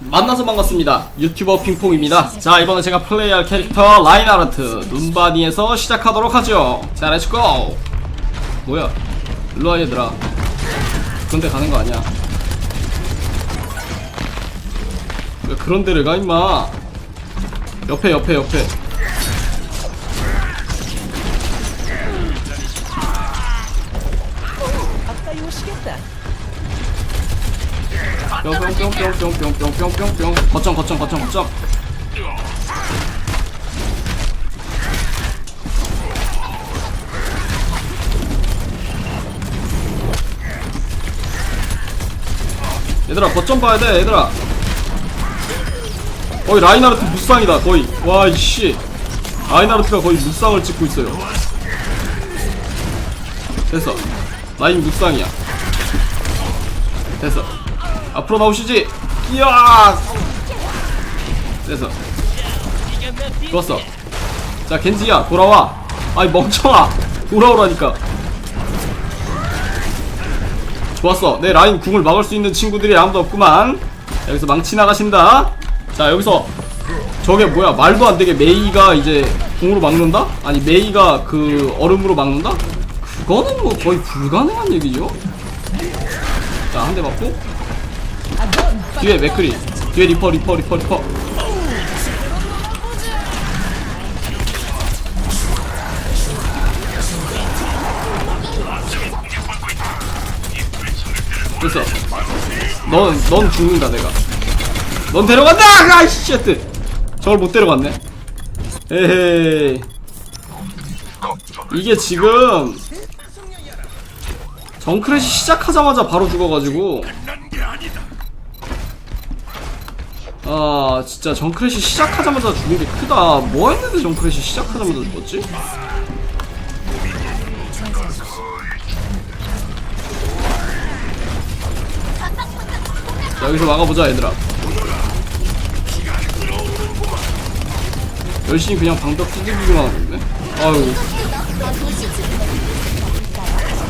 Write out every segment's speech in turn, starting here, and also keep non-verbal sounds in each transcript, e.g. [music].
만나서 반갑습니다. 유튜버 핑퐁입니다. 자, 이번에 제가 플레이할 캐릭터 라인하르트 눈바니에서 시작하도록 하죠. 자, 렛츠고! 뭐야? 일로와 얘들아. 그런데 가는 거 아니야. 왜 그런 데를 가, 임마. 옆에, 옆에, 옆에. 뿅뿅뿅뿅뿅뿅뿅뿅뿅뿅 거점 거점 거점 거점. 얘들아 거점 봐야 돼 얘들아. 거의 라인하르트 무쌍이다 거의. 와 이씨. 라인하르트가 거의 무쌍을 찍고 있어요. 됐어. 라인 무쌍이야. 됐어 앞으로 나오시지. 이야! 됐어. 좋았어. 자 겐지야 돌아와. 아이 멍청아. 돌아오라니까. 좋았어. 내 라인 궁을 막을 수 있는 친구들이 아무도 없구만. 자, 여기서 망치 나가신다. 자 여기서 저게 뭐야? 말도 안 되게 메이가 이제 궁으로 막는다? 아니 메이가 그 얼음으로 막는다? 그거는 뭐 거의 불가능한 얘기죠. 자 한 대 맞고 뒤에 맥크리. 뒤에 리퍼 리퍼 리퍼 리퍼. 됐어. 넌, 넌 죽는다 내가. 넌 데려간다! 아이씨 쉣. 저걸 못 데려갔네. 에헤이. 이게 지금 정크렛이 시작하자마자 바로 죽어가지고 아 진짜 정크렛이 시작하자마자 죽은 게 크다. 뭐 했는데 정크렛이 시작하자마자 죽었지? 자 여기서 막아보자 얘들아. 열심히 그냥 방벽 두들기기만 하고 있네. 아유.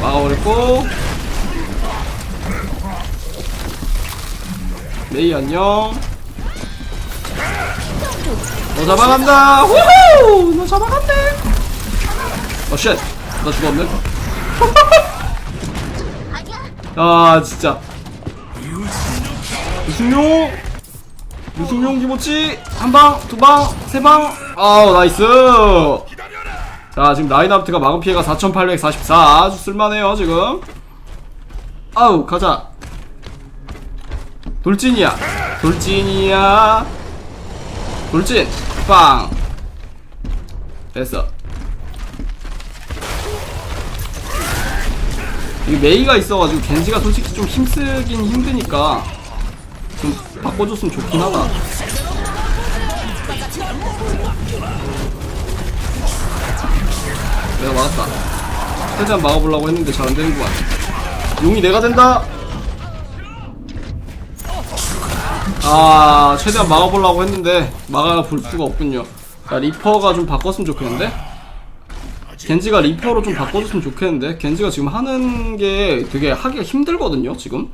막아버렸고. 메이 안녕 너 잡아간다. 후후! 너 잡아간대. 어쉣. 나 죽었네. [laughs] 아 진짜. 유승용 유승용 기모치? 한방? 두방? 세방? 아우 나이스. 자 지금 라인아웃가 마금 피해가 4844 아주 쓸만해요 지금. 아우 가자. 돌진이야. 돌진이야. 돌진 빵. 됐어. 이 메이가 있어가지고 겐지가 솔직히 좀 힘쓰긴 힘드니까 좀 바꿔줬으면 좋긴 하다. 내가 막았다. 최대한 막아보려고 했는데 잘 안되는구만 용이 내가 된다 아 최대한 막아보려고 했는데 막아볼 수가 없군요. 자 리퍼가 좀 바꿨으면 좋겠는데? 겐지가 리퍼로 좀 바꿔줬으면 좋겠는데? 겐지가 지금 하는 게 되게 하기가 힘들거든요 지금?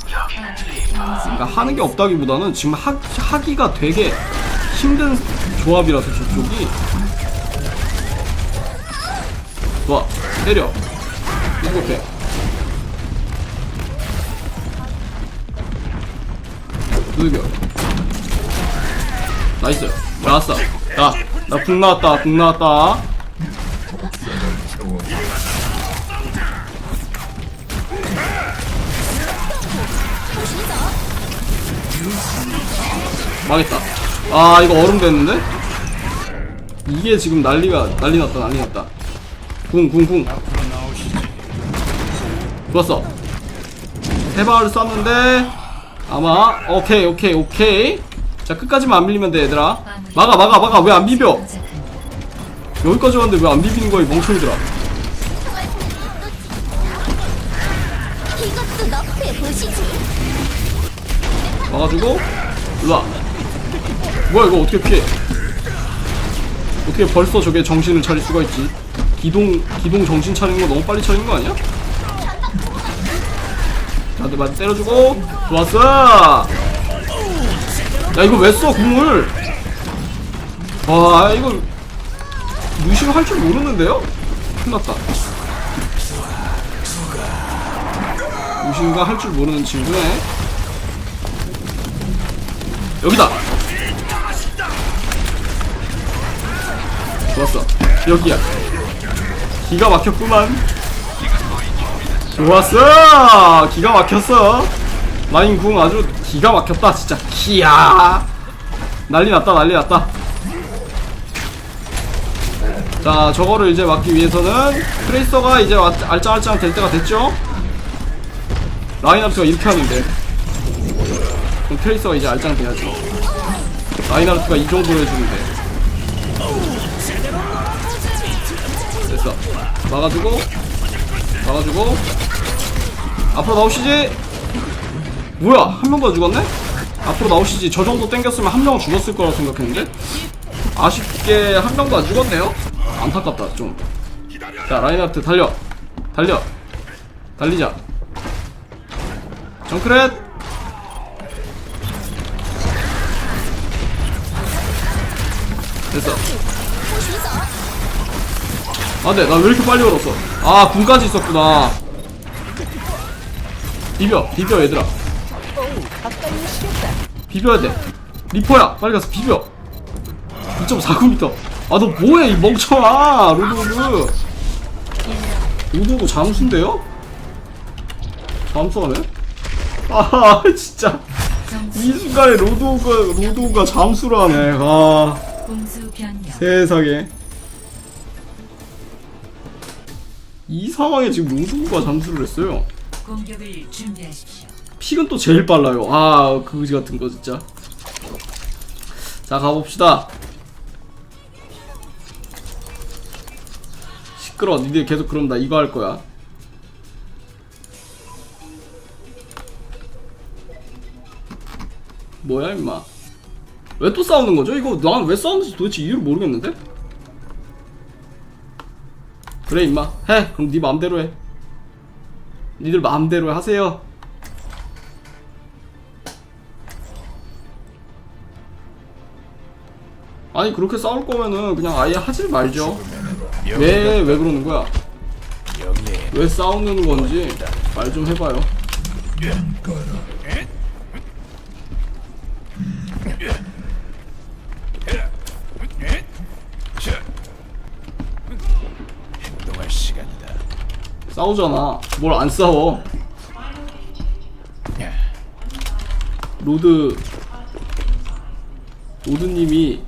그러니까 하는 게 없다기보다는 지금 하, 하기가 되게 힘든 조합이라서 저쪽이. 좋아 때려. 이렇게. 두들겨 나이스. 나왔어. 야나궁 나왔다. 궁 나왔다. 망했다. 아 이거 얼음 됐는데? 이게 지금 난리가 난리 났다 난리 났다. 궁궁궁. 좋았어. 세 방을 쐈는데 아마 오케이 오케이 오케이 자 끝까지만 안 밀리면 돼 얘들아. 막아 막아 막아. 왜 안 비벼? 여기까지 왔는데 왜 안 비비는 거야 이 멍청이들아. 막아주고 일로와. 뭐야 이거 어떻게 피해? 어떻게 벌써 저게 정신을 차릴 수가 있지? 기동 기동 정신 차리는 거 너무 빨리 차리는 거 아니야? 자들 맞 때려주고. 좋았어 야 이거 왜 써 궁을? 와 이거 루시오 할줄 모르는데요? 큰일났다. 루시오가 할 줄 모르는 친구네. 여기다! 좋았어. 여기야. 기가 막혔구만. 좋았어! 기가 막혔어 라인 궁 아주 기가 막혔다 진짜. 기야. 난리 났다 난리 났다. 자 저거를 이제 막기 위해서는 트레이서가 이제 와- 알짱알짱 될 때가 됐죠? 라인하르트가 이렇게 하는데 그럼 트레이서가 이제 알짱 돼야지. 라인하르트가 이 정도로 해주는데 됐어. 막아주고 막아주고. 앞으로 나오시지 뭐야 한명더 죽었네? 앞으로 나오시지. 저 정도 땡겼으면 한명 죽었을 거라고 생각했는데? 아쉽게 한 명도 안 죽었네요? 안타깝다 좀자 라인하트 달려. 달려. 달리자. 정크렛! 됐어. 안돼 나 왜 이렇게 빨리 얼었어? 아 군까지 있었구나. 비벼. 비벼 얘들아 비벼야 돼. 리퍼야 빨리 가서 비벼. 2.49m 아 너 뭐해 이 멍청아 로드오그 로드오그 잠수인데요? 잠수하네? 아 [laughs] 진짜. 이 순간에 로드오그 로드오그가 잠수를 하네 아. 세상에. 이 상황에 지금 로드오그가 잠수를 했어요. 공격을 준비하십시오. 픽은 또 제일 빨라요. 아, 그지 같은 거 진짜. 자, 가봅시다. 시끄러. 니들 계속 그럼 나 이거 할 거야. 뭐야, 임마. 왜 또 싸우는 거죠? 이거 난 왜 싸우는지 도대체 이유를 모르겠는데? 그래, 임마. 해. 그럼 네 마음대로 해. 니들 마음대로 하세요. 아니 그렇게 싸울 거면은 그냥 아예 하질 말죠. 왜 왜 그러는 거야? 왜 싸우는 건지 말 좀 해봐요. 싸우잖아. 뭘 안 싸워? 로드 로드님이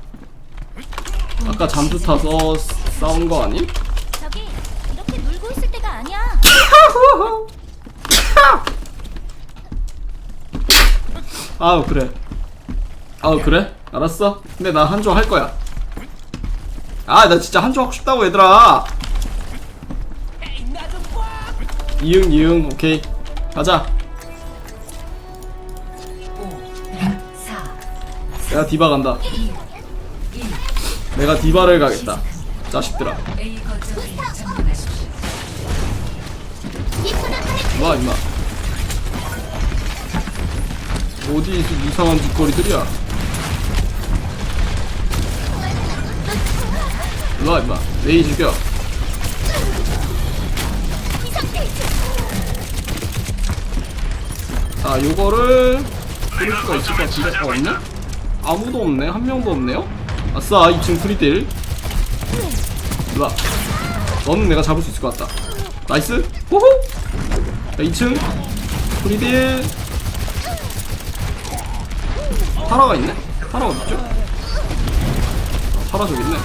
아까 잠수 타서 싸운 거 아님? 저기 이렇게 놀고 있을 때가 아니야. 아우 그래. 아우 그래? 알았어. 근데 나 한조 할 거야. 아 나 진짜 한조 하고 싶다고 얘들아. 이응 이응 오케이 가자. 5, 4, 내가 디바 간다. 내가 디바를 가겠다. 자식들아. 점령하십시오. 와 임마. 어디 이 이상한 짓거리들이야. 일로와 임마. 레이 죽여. 자 요거를 뿌릴 수가 있을 것 같은데 어, 없네? 아무도 없네 한 명도 없네요? 아싸 2층 프리딜. 일로와. 너는 내가 잡을 수 있을 것 같다. 나이스. 호호! 자 2층 프리딜. 파라가 있네? 파라 어딨죠? 파라 저기 있네.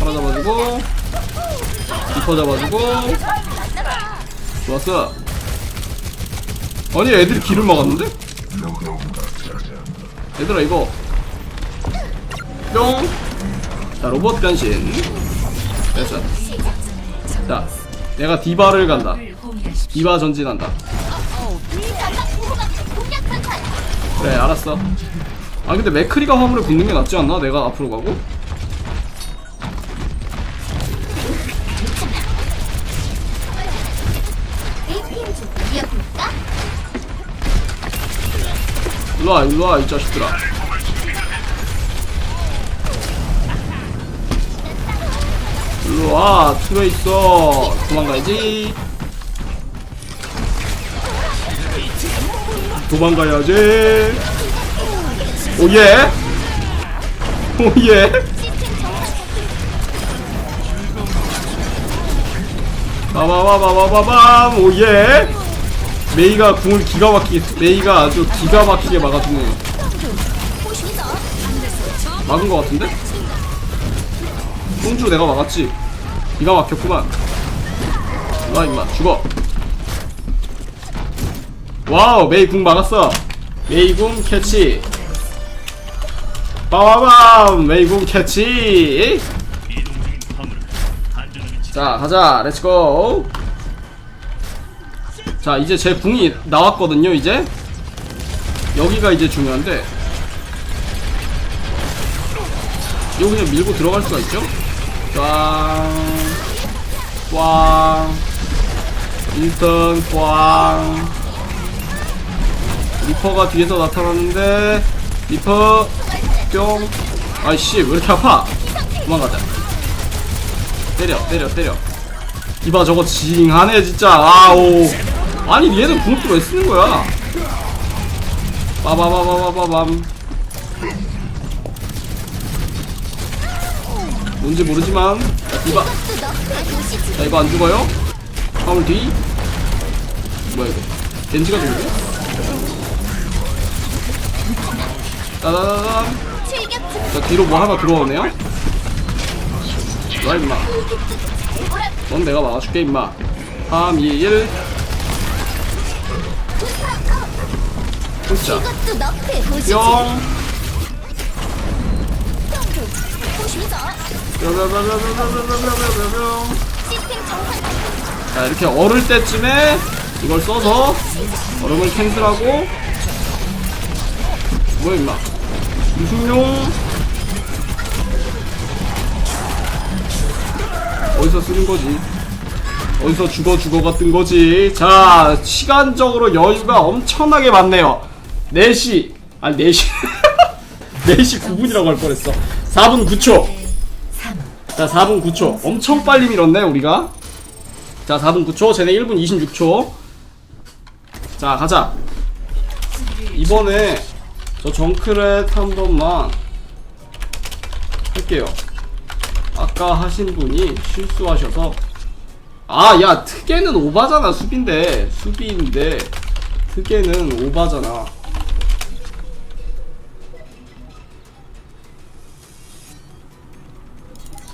파라 잡아주고 리퍼 잡아주고. 좋았어. 아니 애들이 길을 막았는데? 얘들아 이거 뿅! 자 로봇 변신 됐어 자 내가 디바를 간다. 디바 전진한다. 그래 알았어 아 근데 맥크리가 화물에 붙는 게 낫지 않나? 내가 앞으로 가고? 일로와 일로와 이 자식들아 일로와 툴에 있어. 도망가야지. 도망가야지. 오예. 오예. 바바바바바바밤 오예. 메이가 궁을 기가 막히게 메이가 아주 기가 막히게 막아주네. 막은 거 같은데? 똥주 내가 막았지 기가 막혔구만. 나 임마. 죽어. 와우 메이 궁 막았어. 메이 궁 캐치. 빠바밤 메이 궁 캐치. 자 가자. 렛츠고 자 이제 제 궁이 나왔거든요 이제. 여기가 이제 중요한데. 이거 그냥 밀고 들어갈 수가 있죠? 꽝 꽝. 인턴 꽝. 리퍼가 뒤에서 나타났는데 리퍼 뿅. 아이씨 왜 이렇게 아파? 도망가자. 때려 때려 때려. 이봐 저거 징하네 진짜. 아오. 아니 얘는 궁을 왜 쓰는 거야? 빠바바바바밤. 뭔지 모르지만 자, 이봐 자 이거 안 죽어요? 화물 뒤 뭐야 이거? 겐지가 죽네? 따다다단 자 뒤로 뭐 하나 들어오네요? 와 임마. 넌 내가 막아줄게 임마. 3 2 1 진짜 이것도 너프의 도시지. 뿅 정상. 자 이렇게 얼을 때쯤에 이걸 써서 얼음을 캔슬하고 뭐야 임마? 유승용 어디서 쓰는 거지? 어디서 죽어 죽어가 뜬 거지? 자 시간적으로 여유가 엄청나게 많네요. 4시 아니 4시. 4시 [laughs] 9분이라고 할 뻔했어. 4분 9초. 3, 자 4분 9초. 엄청 빨리 밀었네 우리가. 자 4분 9초. 쟤네 1분 26초. 자 가자. 이번에 저 정크렛 한 번만 할게요. 아까 하신 분이 실수하셔서. 아 야 특게는 오바잖아 수비인데. 수비인데 특게는 오바잖아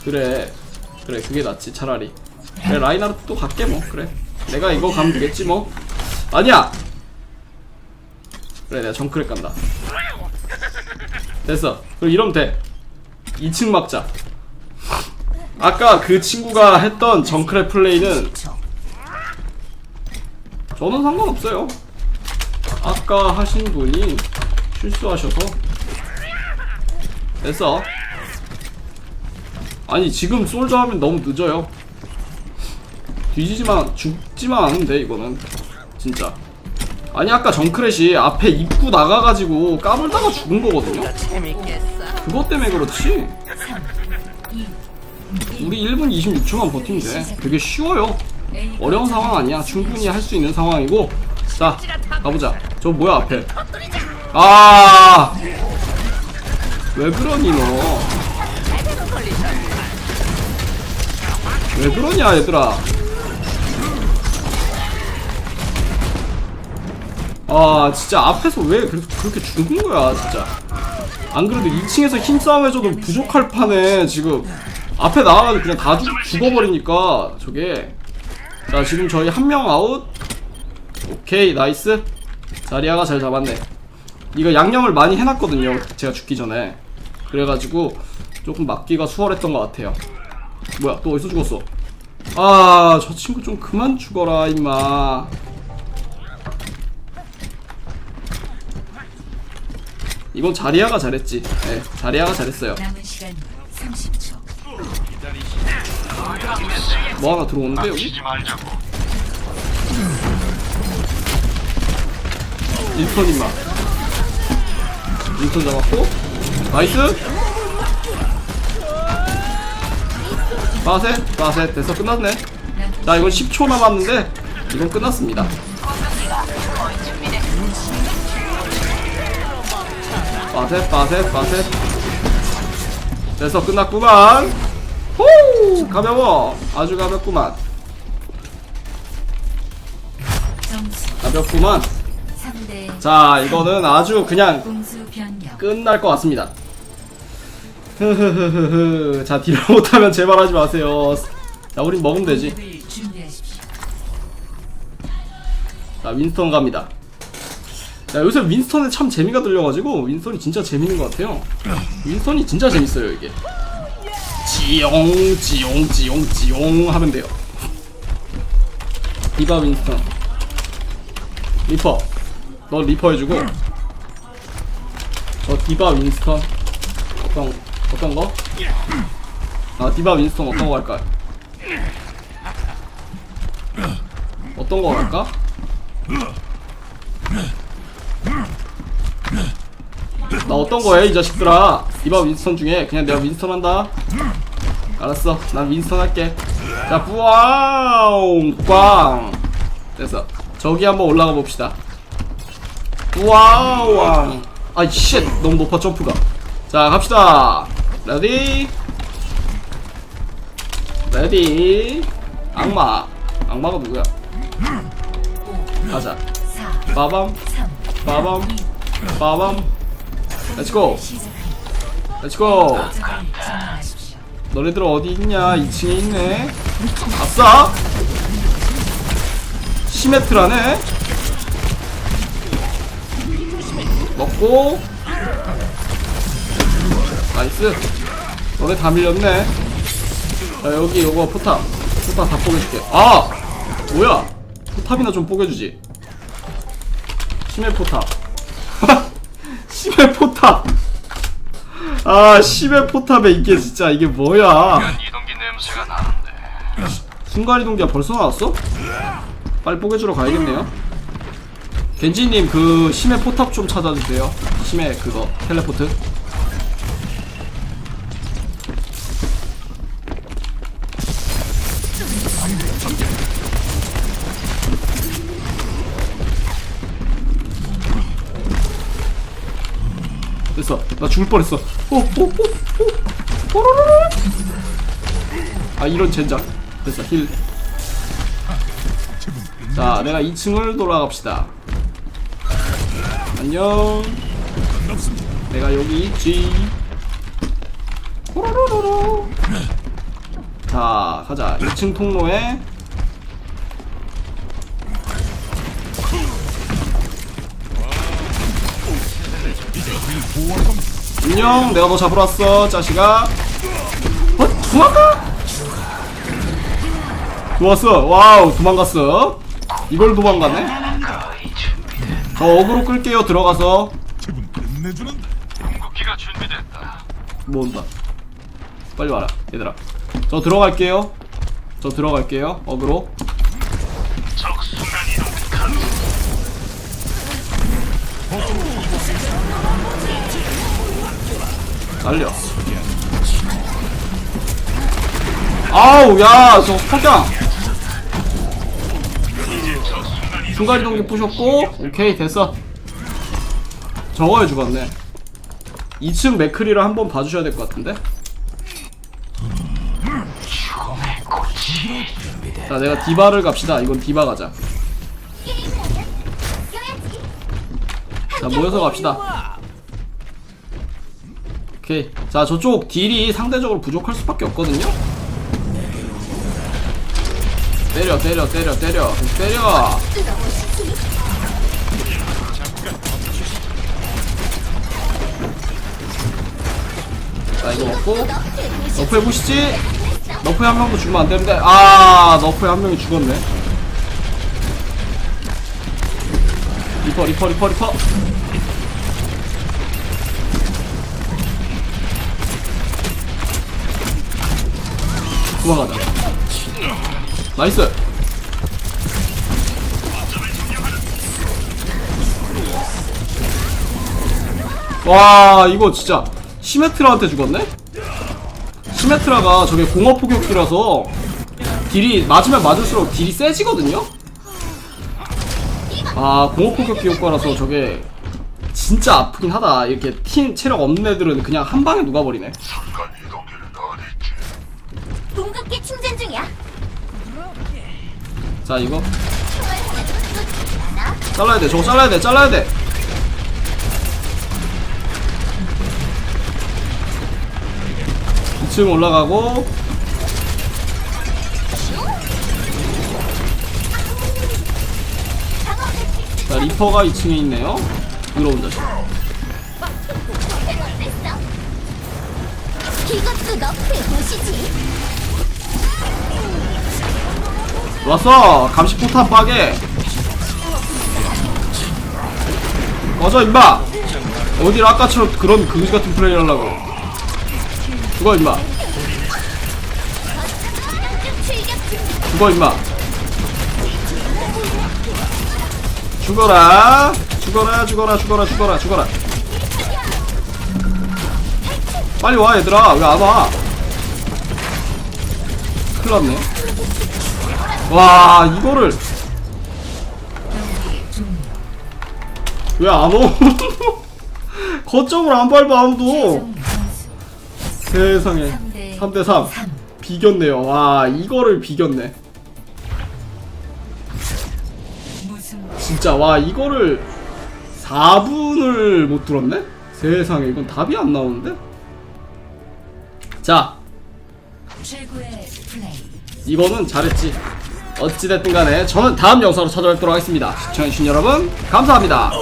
그래. 그래 그게 낫지 차라리. 그래 라인하르트 또 갈게 뭐. 그래. 내가 이거 가면 되겠지 뭐. 아니야! 그래 내가 정크렛 간다. 됐어. 그럼 이러면 돼. 2층 막자. 아까 그 친구가 했던 정크렛 플레이는 저는 상관없어요. 아까 하신 분이 실수하셔서. 됐어 아니 지금 솔저 하면 너무 늦어요. 뒤지지만 죽지만 돼 이거는. 진짜. 아니 아까 정크렛이 앞에 입구 나가가지고 까불다가 죽은 거거든요. 그것 때문에 그렇지. 우리 1분 26초만 버티면 돼. 되게 쉬워요. 어려운 상황 아니야. 충분히 할 수 있는 상황이고. 자 가보자. 저 뭐야 앞에? 아왜 그러니 너 왜 그러냐 얘들아? 아 진짜 앞에서 왜 그렇게, 그렇게 죽은 거야 진짜? 안 그래도 2층에서 힘싸움 해줘도 부족할 판에 지금 앞에 나와가지고 그냥 다 죽, 죽어버리니까 저게. 자 지금 저희 한 명 아웃. 오케이 나이스. 자리아가 잘 잡았네. 이거 양념을 많이 해놨거든요 제가 죽기 전에. 그래가지고 조금 막기가 수월했던 것 같아요 뭐야 또 어디서 죽었어? 아 저 친구 좀 그만 죽어라 임마. 이건 자리아가 잘했지. 네 자리아가 잘했어요. 남은 시간 30초. 뭐 하나 들어오는데 여기? 1턴 임마. 윈스턴 잡았고. 나이스 빠셋 빠셋. 됐어 끝났네. 자 이건 10초 남았는데 이건 끝났습니다. 빠셋 빠셋 빠셋. 됐어 끝났구만. 호! 가벼워. 아주 가볍구만. 가볍구만. 3대 자 이거는 아주 그냥. 끝날 것 같습니다. 흐흐흐흐흐. 자, 딜을 못하면 제발 하지 마세요. 자, 우린 먹으면 되지. 자, 윈스턴 갑니다. 자, 요새 윈스턴에 참 재미가 들려가지고, 윈스턴이 진짜 재밌는 것 같아요. 윈스턴이 진짜 재밌어요, 이게. 지용, 지용, 지용, 지용 하면 돼요. 디바 윈스턴. 리퍼. 너 리퍼 해주고. 저 디바 윈스턴. 어떤, 어떤 거? 아, 디바 윈스턴 어떤 거 할까요? 어떤 거 할까? 나 어떤 거 해 이 자식들아? 이봐 윈스턴 중에 그냥 내가 윈스턴 한다. 알았어. 난 윈스턴 할게. 자 뿌와웅 꽝! 됐어. 저기 한번 올라가 봅시다. 뿌와웅 아이 쉣! 너무 높아 점프가. 자 갑시다 레디. 레디. 악마. 악마가 누구야? 가자. 4, 빠밤. 3, 빠밤. 빠밤. 렛츠고. 렛츠고. 너네들 어디 있냐? 2층에 있네. 아싸. 시메트라네. 먹고 나이스. 너네 다 밀렸네. 자 여기 요거 포탑. 포탑 다 뽀개줄게. 아! 뭐야? 포탑이나 좀 뽀개주지. 심해 포탑. [laughs] 심해 포탑. 아 심해 포탑에 이게 진짜 이게 뭐야? 이동기 냄새가 나는데. 순간이동기가 벌써 나왔어? 빨리 뽀개주러 가야겠네요. 겐지님 그 심해 포탑 좀 찾아주세요. 심해 그거 텔레포트 됐어 나 죽을 뻔했어 오, 오, 오, 오. 오로로로. 아 이런 젠장 됐어 힐 자, 내가 2층을 돌아갑시다. 안녕. 내가 여기 있지. 호로로로로. 자, 가자. 2층 통로에. 안녕. 내가 너 잡으러 왔어, 자식아. 어? 도망가? 좋았어. 와우, 도망갔어. 이걸 도망가네? 저 어그로 끌게요, 들어가서. 궁극기가 준비됐다. 뭐 온다. 빨리 와라, 얘들아. 저 들어갈게요. 저 들어갈게요, 어그로. 적 순간 이동. 날려. 아우, 야, 저 석양. 순간이동기 부셨고, 오케이, 됐어. 저거에 죽었네. 2층 맥크리를 한번 봐주셔야 될 것 같은데? 자, 내가 디바를 갑시다. 이건 디바 가자. 자, 모여서 갑시다. 오케이. 자, 저쪽 딜이 상대적으로 부족할 수밖에 없거든요? 때려, 때려, 때려, 때려. 때려. 자, 이거 먹고. 너프 해보시지? 너프에 한 명도 죽으면 안 되는데. 아, 너프에 한 명이 죽었네. 리퍼, 리퍼, 리퍼, 리퍼. 도망가자. 나이스. 와 이거 진짜 시메트라한테 죽었네? 시메트라가 저게 공업 포격기라서 딜이 맞으면 맞을수록 딜이 세지거든요? 아 공업 포격기 효과라서 저게 진짜 아프긴 하다 이렇게 팀 체력 없는 애들은 그냥 한 방에 녹아버리네 자 이거. 잘라야 돼 저거 잘라야 돼 잘라야 돼 이층 올라가고 자 리퍼가 2층에 있네요 들어온 자식. 이것도 너프의 도시지. 왔어. 감시 포탄 빠게 꺼져 임마. 어딜 아까처럼 그런 그지 같은 플레이 하려고. 죽어 임마. 죽어 임마. 죽어라. 죽어라 죽어라 죽어라 죽어라 죽어라. 빨리 와 얘들아. 왜 안와? 큰일났네 와 이거를 왜 안 오? [laughs] 거점을 안 밟아 아무도 세상에 3대3 비겼네요 와 이거를 비겼네 진짜 와 이거를 4분을 못 들었네? 세상에 이건 답이 안 나오는데? 자. 이거는 잘했지. 어찌됐든 간에 저는 다음 영상으로 찾아뵙도록 하겠습니다. 시청해주신 여러분 감사합니다